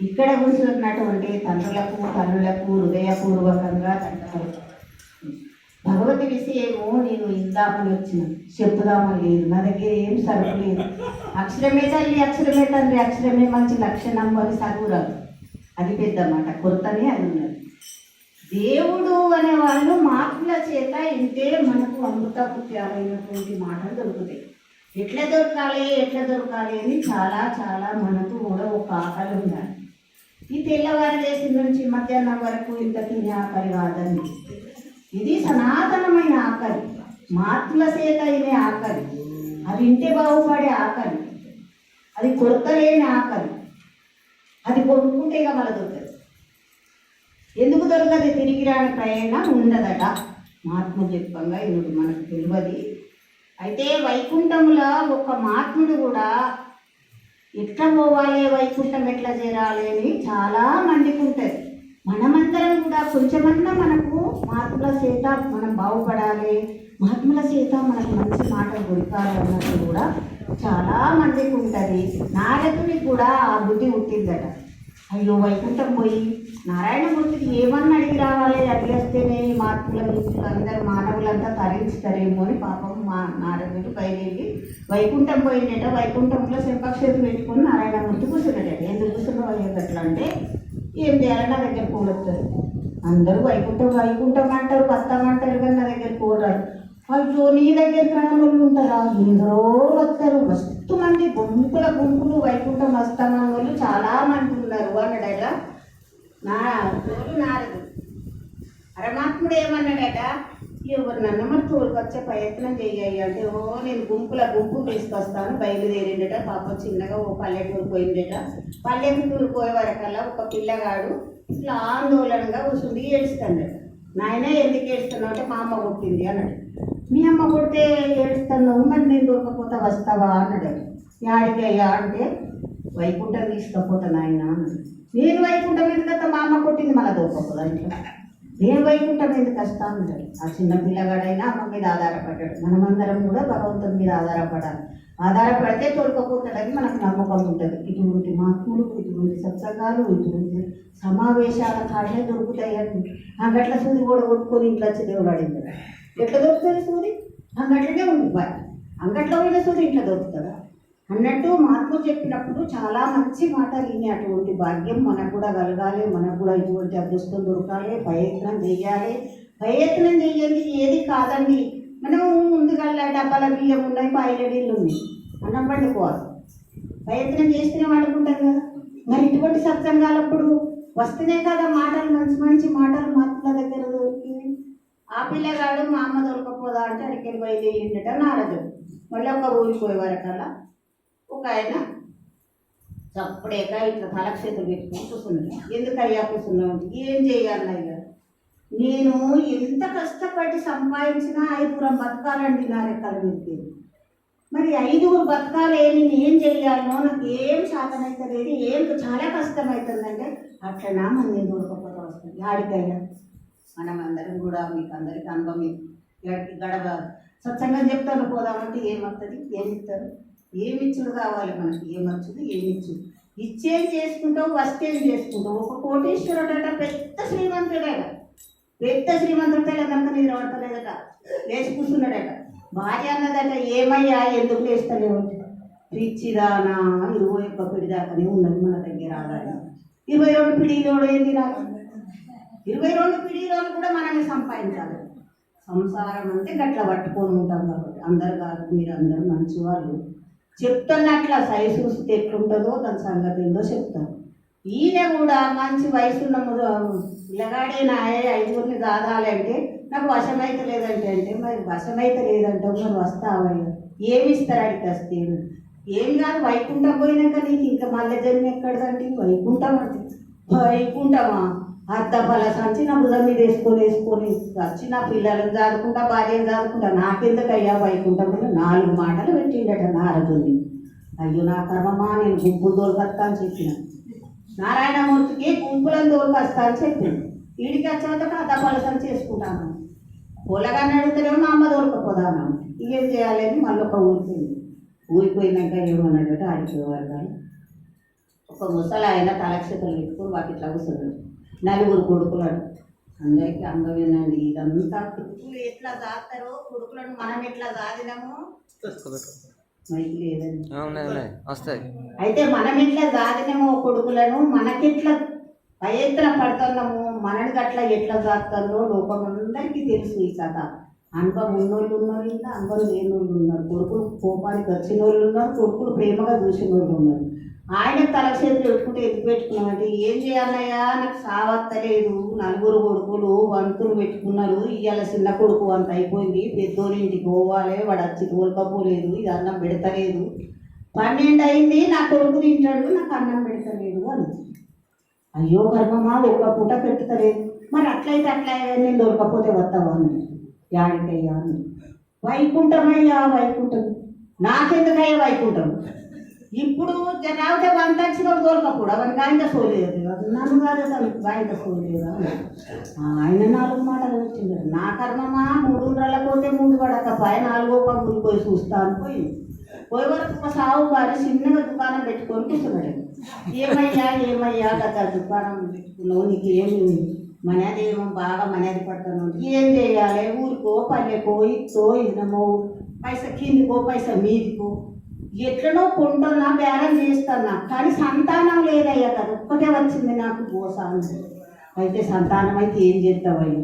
ఇక్కడ కూర్చున్నటువంటి తండ్రులకు తల్లులకు హృదయపూర్వకంగా దండములు భగవతి విషయము నేను ఇందామని వచ్చిన చెప్పుదామని లేదు నా దగ్గర ఏం సరుకు లేదు. అక్షరమే తల్లి అక్షరమే తండ్రి అక్షరమే మంచి లక్షణం అని చదువురాదు అది పెద్ద మాట కొత్తనే అది ఉన్నది. దేవుడు అనే వాళ్ళు మార్పుల చేత ఇంతే మనకు అమృత పుత్యాలైనటువంటి మాటలు దొరుకుతాయి. ఎట్లా దొరకాలి ఎట్లా దొరకాలి అని చాలా చాలా మనకు కూడా ఒక ఆకలి ఉండాలి. ఈ తెల్లవారు చేసిన నుంచి మధ్యాహ్నం వరకు ఇంత తినే ఆకలి కాదని ఇది సనాతనమైన ఆకలి. మార్పుల చేత అయిన ఆకలి. అది ఇంటే బాగుపడే ఆకలి. అది కొరత లేని ఆకలి. అది కొనుక్కుంటే ఇక మళ్ళీ దొరకదు. ఎందుకు దొరకదు? తిరిగి రాని ప్రయాణం ఉండదట. మహాత్మ చెప్పంగా ఇనుడు మనకు తెలియదు. అయితే వైకుంఠంలో ఒక మహాత్ముడు కూడా ఎట్లా పోవాలి వైకుంఠం ఎట్లా చేరాలి అని చాలా మందికి ఉంటుంది మనమందరం కూడా కొంచెమన్నా మనకు మహాత్ముల చేత మనం బాగుపడాలి మహాత్ముల చేత మనకు మంచి మాటలు దొరకాలి అన్నట్టు కూడా చాలా మందికి ఉంటుంది నారదునికి కూడా ఆ బుద్ధి పుట్టిందట. అయ్యో వైకుంఠం పోయి నారాయణమూర్తికి ఏమన్నా అడిగి రావాలి? అడిగేస్తేనే మహాత్ముల మార్పుల అందరు మానవులంతా తరించుతారేమో అని పాపం మా నారదుడు బయలుదేరి వైకుంఠం పోయినట వైకుంఠంలో శంపక్షేతులు పెట్టుకుని నారాయణమూర్తి కూర్చున్నాడట. ఎందుకు కూర్చున్నావు అట్లా అంటే ఏం చేయాలంటే నా దగ్గర కూడొస్తారు అందరూ వైకుంఠం వైకుంఠం అంటారు వస్తామంటారు కానీ నా దగ్గర కూడరారు అయ్యో నీ దగ్గర ప్రాణములు వాళ్ళు ఉంటారా ఎందరో వస్తారు. మస్తు మంది గుంపుల గుంపులు వైకుంఠం వస్తామన్న వాళ్ళు చాలా మంది ఉన్నారు అన్నాడట. నా నారదు పరమాత్ముడు ఏమన్నాడట? ఎవరు నన్ను మరి తోలుకొచ్చే ప్రయత్నం చేయాలి అంటే ఓ నేను గుంపుల గుంపు తీసుకొస్తాను బయలుదేరిండట పాప చిన్నగా ఓ పల్లెటూరు పోయిండట. పల్లెటూరు పోయే వరకల్లా ఒక పిల్లగాడు ఇట్లా ఆందోళనగా కూర్చుండి ఏడుస్తాడట నాయన ఎందుకు ఏడుస్తున్నావు? అంటే మా అమ్మ కొట్టింది అన్నాడు. మీ అమ్మ కొడితే ఏడుస్తున్నావు? మరి నేను దొరకపోతే వస్తావా? అన్నాడు. యాడికి అయ్యా? అంటే వైకుంఠం తీసుకపోతా నాయన నేను వైకుంఠం ఎందుకంటే మా అమ్మ కొట్టింది మళ్ళీ దొరకపోదా ఇంట్లో? నేను వైకుంఠం ఎందుకు వస్తా అన్నాడు ఆ చిన్న పిల్లగాడైనా అమ్మ మీద ఆధారపడ్డాడు. మనమందరం కూడా భగవంతుని మీద ఆధారపడాలి. ఆధారపడితే తోడుకపోతాడని మనకు నమ్మకం ఉంటుంది. ఇటువంటి మహాత్ములు ఇటువంటి సత్సంగాలు ఇటువంటి సమావేశాల కాడే దొరుకుతాయండి. అంగట్ల సూది కూడా కొట్టుకొని ఇంట్లో వచ్చి దేవుడు అడిగింది ఎట్లా దొరుకుతుంది సూది? అంగట్లనే ఉంది. బాయ్ అంగట్లో పోయిన సూది ఇంట్లో దొరుకుతుందా? అన్నట్టు మహాత్ములు చెప్పినప్పుడు చాలా మంచి మాటలు విని అటువంటి భాగ్యం మనకు కూడా కలగాలి మనకు కూడా ఇటువంటి అదృష్టం దొరకాలి ప్రయత్నం చేయాలి ప్రయత్నం చేయండి ఏది కాదండి. మనం ముందుగా డబ్బాల బియ్యం ఉన్నాయి పాయలడీలు ఉన్నాయి. అన్నం పండుకోవాలి. ప్రయత్నం చేస్తేనే వండుకుంటాం కదా. మరి ఇటువంటి సత్సంగాలప్పుడు వస్తేనే కదా మాటలు మంచి మంచి మాటలు మాటల దగ్గర దొరికి ఆ పిల్లగాడు మా అమ్మ దొరకపోదా అంటే అడికెళ్ళి బయలుదేరిండట నారదు మళ్ళీ ఒక ఊరికి పోయేవారు వరకల్లా ఒక ఆయన చప్పుడేక ఇట్లా తలక్షేతులు పెట్టుకుని కూర్చున్నాడు. ఎందుకు అయ్యా కూర్చున్నావు? ఏం ఏం చేయాలయ్యా? నేను ఎంత కష్టపడి సంపాదించినా ఐదుగురం బతకాలండి నా రెక్కల మీద మరి ఐదుగురు బతకాలేని నేను ఏం చేయాలనో నాకు ఏం శాతం అవుతుంది ఏం చాలా కష్టమవుతుందంటే అట్లనా మన నేను దొరకకపోతే వస్తుంది? ఆడికైనా మనం అందరం కూడా మీకు అందరికీ అనుభవం గడవ స్వచ్ఛంగా చెప్తాను పోదామంటే ఏమవుతుంది? ఏం చెప్తారు? ఏమిచ్చుడు కావాలి మనకి? ఏమచ్చుడు? ఏమిచ్చుడు? ఇచ్చేం ఇచ్చేది చేసుకుంటావు వస్తేం చేసుకుంటావు. ఒక కోటీశ్వరుడట పెద్ద శ్రీమంతుడట. పెద్ద శ్రీమంతుడు లేదంతా కనుక నిద్ర పడతలేదట. లేచి కూర్చున్నాడట. భార్య అన్నదట ఏమయ్యా ఎందుకు లేస్తలేవు? పిచ్చిదానా ఇరవై ఒక్క పిడి దాకానే ఉన్నది మన దగ్గర ఆదాయం ఇరవై రెండు పిడిలోడు ఏంది రాదు ఇరవై రెండు పిడిలోలు కూడా మనమే సంపాదించాలి. సంసారం అంటే గట్ల పట్టుకొని ఉంటాం కాబట్టి. అందరు కాదు మీరు అందరూ మంచివాళ్ళు. చెప్తున్నట్ల సైజు చూస్తే ఎట్లుంటుందో దాని సంగతి ఏందో చెప్తాను. ఈయన కూడా మంచి వయసున్న పిల్లగాడే నాయ ఐదుగురిని దాదాలంటే నాకు వశమైతే లేదంటే అంటే మరి వశమైతే లేదంటే మరి వస్తావయ్యా ఏమి ఇస్తారు అడిగి వస్తే ఏం కాదు వైకుంఠం పోయినాక నీకు ఇంకా మళ్ళీ జన్మ ఎక్కడదండి వైకుంఠం అంటే వైకుంఠమా? అత్త పల సంచి నా బుధం మీద వేసుకొని వేసుకొని వచ్చి నా పిల్లలను చదువుకుంటా భార్యను చదువుకుంటా నాకెందుకు అయ్యా వైకుంఠంలో నాలుగు మాటలు పెట్టిండట నారదుని అయ్యో నా కర్మమా నేను గుంపులు దొరకత్తా అని చెప్పిన. నారాయణమూర్తికి గుంపులను దొరకస్తా అని చెప్పింది వీడికి వచ్చాక అత్త పల సంచి వేసుకుంటాను పొలగాన్ని అడిగితేనేమో మా అమ్మ దొరకపోదాను ఇవేం చేయాలని మళ్ళీ ఒక ఊరికి ఊరిపోయినాక ఏమన్నాడట ఆడిపోయేవారు కానీ ఒక ముసలాయన ఆయన తలక్షతలు పెట్టుకుని వాకి ఇట్లా కూర్చున్నాడు. నలుగురు కొడుకులను. అందరికీ అందమేనండి. ఇదంతా కొడుకులు ఎట్లా దాస్తారో కొడుకులను మనం ఎట్లా ఉన్నాయి వస్తాయి. అయితే మనం ఎట్లా దాదినామో కొడుకులను? మనకెట్లా ప్రయత్న పడుతున్నాము? మనని గట్ల ఎట్లా దాస్తారో లోకం అందరికీ తెలుసు ఈ కథ. అనుభవం ఉన్నోళ్ళు ఉన్నారు ఇంకా అనుభవం లేని వాళ్ళు ఉన్నారు. కొడుకులు కోపానికి వచ్చిన వాళ్ళు ఉన్నారు కొడుకులు ప్రేమగా చూసిన వాళ్ళు ఉన్నారు. ఆయన తల చేతులు పెట్టుకుంటే ఎత్తి పెట్టుకున్నామంటే ఏం చేయాలయ్యా? నాకు సావత్తలేదు. నలుగురు కొడుకులు వంతులు పెట్టుకున్నారు. ఇవాళ చిన్న కొడుకు అంత అయిపోయింది. పెద్దోని ఇంటికి పోవాలి. వాడు వచ్చి తోలుకపోలేదు. ఇది అన్నం పెడతలేదు. పన్నెండు అయింది. నా కొడుకు తింటాడు. నాకు అన్నం పెడతలేదు అని. అయ్యో కర్మమా? ఒక్క పూట పెట్టుతలేదు మరి అట్లయితే అట్లా నేను దొరకపోతే వస్తావా? అని. యాడికయ్యా? అని. వైకుంఠమయ్యా వైకుంఠం. నాకెందుకయ్యా వైకుంఠం? ఇప్పుడు రావితే వంట వచ్చిన దొరకప్పుడు అవన్నీ ఆయన సోలేదు. నన్ను కాదు అసలు గాయంత సోలేదు ఆయన నాలుగు మాటలు వచ్చింది నా కర్మమా? మూడు పోతే ముందు పై నాలుగో పంపులు పోయి చూస్తాను పోయి పోయి వరకు మా సావు గారి చిన్నగా దుకాణం పెట్టుకొని కూర్చున్నాడు. ఏమయ్యా ఏమయ్యా? కదా దుకాణం పెట్టుకున్నావు నీకు ఏమి మనది ఏమో బాగా మనది పడుతున్నావు. ఏం చేయాలి? ఊరికో పల్లెకో ఇచ్చో ఇదమో పైస కిందికో పైస మీదికో. ఎట్లనో కొంటున్నా బేరం చేస్తున్నా కానీ సంతానం లేదయ్యా కదా ఒక్కటే వచ్చింది నాకు గోసాను అయితే సంతానం అయితే ఏం చేస్తావయ్యా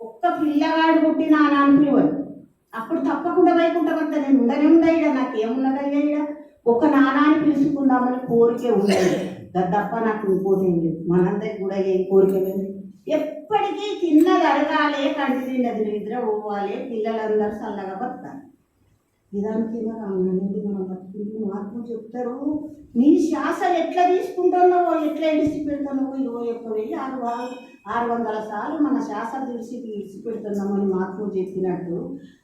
ఒక్క పిల్లగాడు పుట్టి నాన్న అనుకునేవాడు అప్పుడు తప్పకుండా వైకుంఠం అంతా నేను ఉండనే ఉండయ్యా నాకు ఏమున్నదయ్యా ఇడ ఒక నానాన్ని పిలుచుకుందామని కోరికే ఉండదు అది తప్ప నాకు ఇంకోటి ఏం లేదు. మనందరికి కూడా ఏం కోరిక లేదు. ఎప్పటికీ తిన్నది అడగాలి కంటి తిన్నది నిద్ర పోవాలి పిల్లలందరూ చల్లగా బతకాలి. ఇదానికి రానండి మనం బతుకులు మార్పు చెప్తారు. నీ శ్వాస ఎట్లా తీసుకుంటున్నావో ఎట్లా ఇడిచి పెడుతున్నావో ఇరవై ఒక్క వెయ్యి ఆరు ఆరు వందల సార్లు మన శ్వాస తెలిసి ఇడిచి పెడుతున్నామని మార్పు చెప్పినట్టు.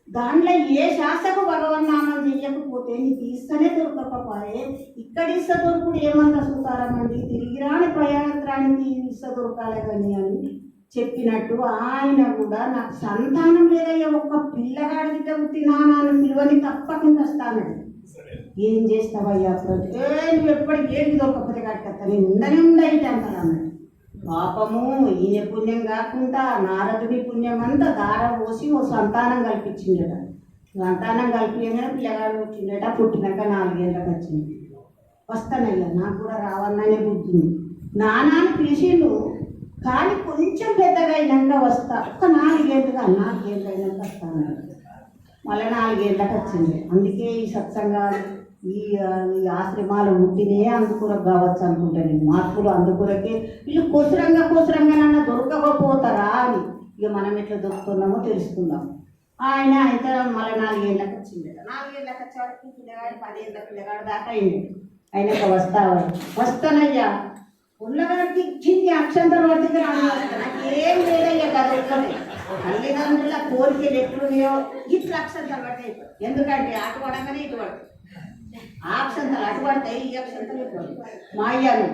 దాంట్లో ఏ శ్వాసకు భగవన్నామం చెయ్యకపోతే నీకు ఇస్తనే దొరకకపోయే ఇక్కడ ఇస్త దొరుకుడు ఏమన్నా సుతారమండి తిరిగి రాని ప్రయాణానికి ఇస్త దొరకాలే కానీ అని చెప్పినట్టు ఆయన కూడా నాకు సంతానం లేదయ్యా ఒక్క పిల్లగాడికి పుట్టి నాన్న పిలువని తప్పకుండా వస్తానడు ఏం చేస్తావయ్యా ఏ నువ్వు ఎప్పటికి ఏంటి దొరకకపోతే కట్టా నేను ఉండనే అన్నాడు. పాపము ఈయన పుణ్యం కాకుండా నారదుడి పుణ్యం అంతా దార పోసి ఓ సంతానం కల్పించిండట. సంతానం కలిపియగానే పిల్లగాడు వచ్చిండట పుట్టినాక నాలుగేళ్ళకి వచ్చింది. వస్తానయ్యా నాకు కూడా రావాలనే బుద్ధి. నానాన్ని పిలిచిండు. కానీ కొంచెం పెద్దగా అయినాక వస్తా. ఒక నాలుగేళ్ళుగా నాలుగేళ్ళు అయినాక వస్తాను మళ్ళీ నాలుగేళ్ళకి వచ్చింది. అందుకే ఈ సత్సంగాలు ఈ ఈ ఆశ్రమాలు ఉంటేనే అందుకురకు కావచ్చు అనుకుంటా నేను. మార్పులు అందుకురకే వీళ్ళు కోసరంగా కోసరంగానన్నా దొరకకపోతారా అని ఇక మనం ఎట్లా దొరుకుతున్నామో తెలుసుకుందాం. ఆయన అయితే మళ్ళీ నాలుగేళ్ళకి వచ్చింది నాలుగేళ్ళకి వచ్చే వరకు పిల్లగాడు పదేళ్ళ పిల్లగాడు దాకా అయింది. అయినాక వస్తావా వస్తానయ్యా. ఉన్నవారికి కింది అక్షంతరం పడితే నాకు ఏం లేదయ్యా కదా ఒక్కటే తల్లిదండ్రుల కోరికలు ఎట్లున్నాయో ఇట్లా అక్షంతలు పడతాయి ఎందుకంటే అటు పడగానే ఇటు పడతాయి ఆ అక్షంతలు అటు పడతాయి ఈ అక్షంతలు ఇటు పడతాయి మా అయ్యాను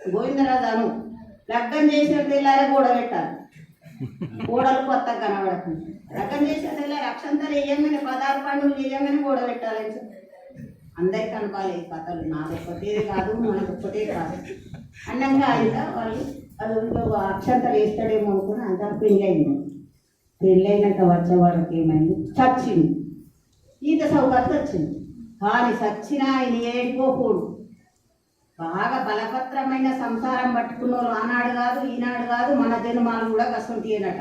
గోవిందరాజాను లగ్గం చేసిన తెల్లారే కూడా పెట్టాలి. కూడలు కొత్తగా కనబడుతుంది లగ్గం చేసిన తెల్లారి అక్షంతలు వేయంగానే పదార్థ పండుగలు వేయంగానే కూడా పెట్టాలని చెప్పి. అందరికి అనుకోవాలి ఈ కథలు నాకు ఒక్కటే కాదు మనకు ఒక్కటే కాదు. అన్నంగా ఆయన వాళ్ళు వాళ్ళు అక్షంతలు వేస్తాడేమో అనుకుని అంత పెళ్ళైంది. అయింది వచ్చే వాళ్ళకి ఏమైంది? చచ్చింది. ఈత సౌకర్యం వచ్చింది. కానీ చచ్చినా ఆయన ఏడిపోకూడదు. బాగా బలపత్రమైన సంసారం పట్టుకున్న వాళ్ళు ఆనాడు కాదు ఈనాడు కాదు మన జన్మాలు కూడా కష్టం తీయనట.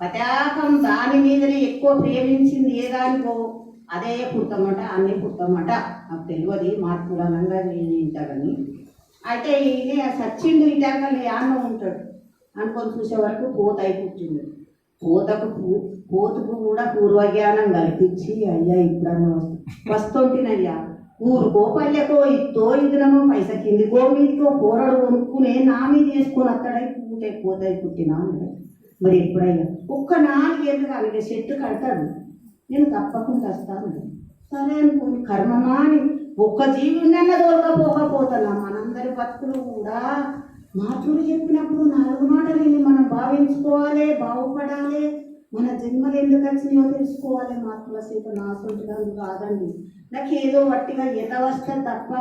పతాకం దాని మీదనే ఎక్కువ ప్రేమించింది ఏ దానికో? అదే పుడతామట అన్నీ పుడతామట. నాకు తెలియదు మార్పులనంగా ఇంటని అయితే ఇది సచ్చిండు ఇటాక యాన్న ఉంటాడు. అనుకొని చూసే వరకు పోత అయి పుట్టిండు పోతకు పూ- పోతుకు కూడా పూర్వజ్ఞానం కల్పించి అయ్యా ఇప్పుడన్నా వస్తు వస్తుంటేనయ్యా. ఊరుకో పల్లెకో ఇద్దో ఇదినమో పైస కిందికో మీదికో పోరడు కొనుక్కునే నా మీద వేసుకొని అత్తడై పూటే పోతాయి పుట్టినా మరి? ఎప్పుడయ్యా? ఒక్క నాలుగేళ్ళు కానీ చెట్టు కడతాడు. నేను తప్పకుండా వస్తాను. సరే అనుకోండి కర్మమా అని ఒక్క జీవినన్నా దొరకపోకపోతున్నా మనందరి బతుకులు కూడా మాటలు చెప్పినప్పుడు నాలుగు మాటలు మనం భావించుకోవాలి బాగుపడాలి. మన జన్మలు ఎందుకు వచ్చినాయో తెలుసుకోవాలి మాటల సీత నా సొంతగా కాదండి. నాకు ఏదో వట్టిగా ఎద వస్తే తప్ప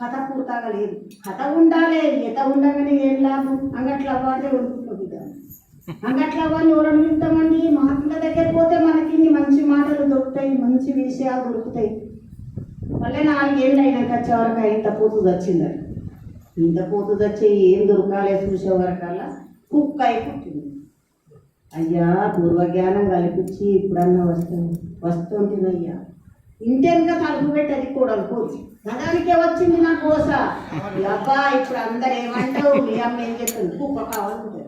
కథ పూర్తగా లేదు కథ ఉండాలి ఎత ఉండగానే ఏం లాభం? అంగట్ల వాడే ఉంటుంది. అంగట్ల వాడిని ఎవరు ఇంతమంది మహాత్ముల దగ్గర పోతే మనకి ఇన్ని మంచి మాటలు దొరుకుతాయి మంచి విషయాలు దొరుకుతాయి. మళ్ళీ నాలుగేళ్ళు అయినాక వచ్చే వరకు ఇంత పోతు వచ్చిందని ఇంత పోతు వచ్చి ఏం దొరకాలే చూసే వరకల్లా కుక్క అయి పుట్టింది. అయ్యా పూర్వజ్ఞానం కల్పించి ఇప్పుడన్నా వస్తాం వస్తుంటుంది అయ్యా ఇంటెనక తలుపు పెట్టది కూడా అనుకోవచ్చు గదానికే వచ్చింది నా కోస. అబ్బా ఇప్పుడు అందరు ఏమంటావు మీ అమ్మ ఏం చేస్తుంది? కుక్క కావాలంటుంది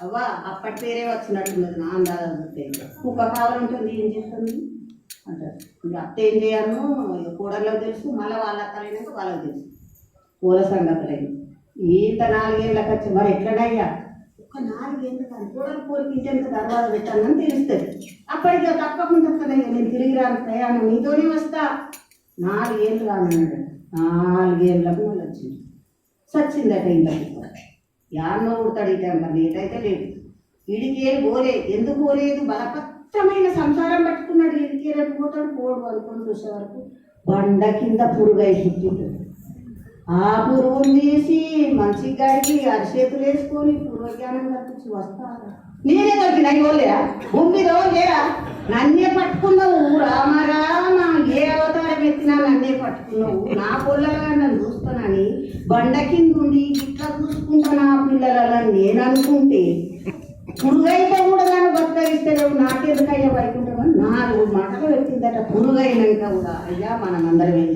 అవ్వా అప్పటి పేరే వచ్చినట్టున్నది నా అందాలు చూస్తే కుక్క కావాలంటుంది ఏం చేస్తుంది? అంటారు. ఇక అత్త ఏం చేయాలను కూడళ్ళకి తెలుసు మళ్ళీ వాళ్ళ అత్తలైనాక వాళ్ళకి తెలుసు. పూల సంగతులైన. ఇంత నాలుగేళ్ళకి వచ్చి మరి ఎట్లనయ్యా? ఒక నాలుగేళ్ళు కానీ కూడలు పూలకి ఇంటెనక తర్వాత పెట్టాలని తెలుస్తుంది. అప్పటికి తప్పకుండా వస్తానయ్యా నేను తిరిగి రాను ప్రయాణం నీతోనే వస్తా. నాలుగేళ్ళు రానన్నాడు నాలుగేళ్ళకు మళ్ళీ వచ్చింది సచ్చిందట ఇంతకు యాన్నో పుడతాడు ఈ టైం మరి ఏదైతే లేదు ఇడికేరు పోలే ఎందుకు పోలేదు? బలపత్రమైన సంసారం పట్టుకున్నాడు ఇడికి రేపు పోతాడు పోడు అనుకుని చూసే వరకు బండ కింద పురుగై పుట్టిండు ఆ పురుగును తీసి మంచి గాడికి అరిచేతులు వేసుకొని పూర్వజ్ఞానం కల్పించి వస్తాను. నేనే దొరికిన ఇవ్వలేరా భూమి లేరా? నన్నే పట్టుకున్నావు రామ రామ ఏ అవతారం ఎత్తినా నన్నే పట్టుకున్నావు. నా పొల్లగా బండ కింద ఉండి ఇట్లా చూసుకుంటున్నా పిల్లలని నేను అనుకుంటే పురుగైతే కూడా నన్ను బతకరిస్తే నువ్వు నాకెందుకయ్యా వైకుంఠం అని నాలుగు మాటలు పెట్టిందట పురుగైనాక కూడా. అయ్యా మనం అందరం ఏం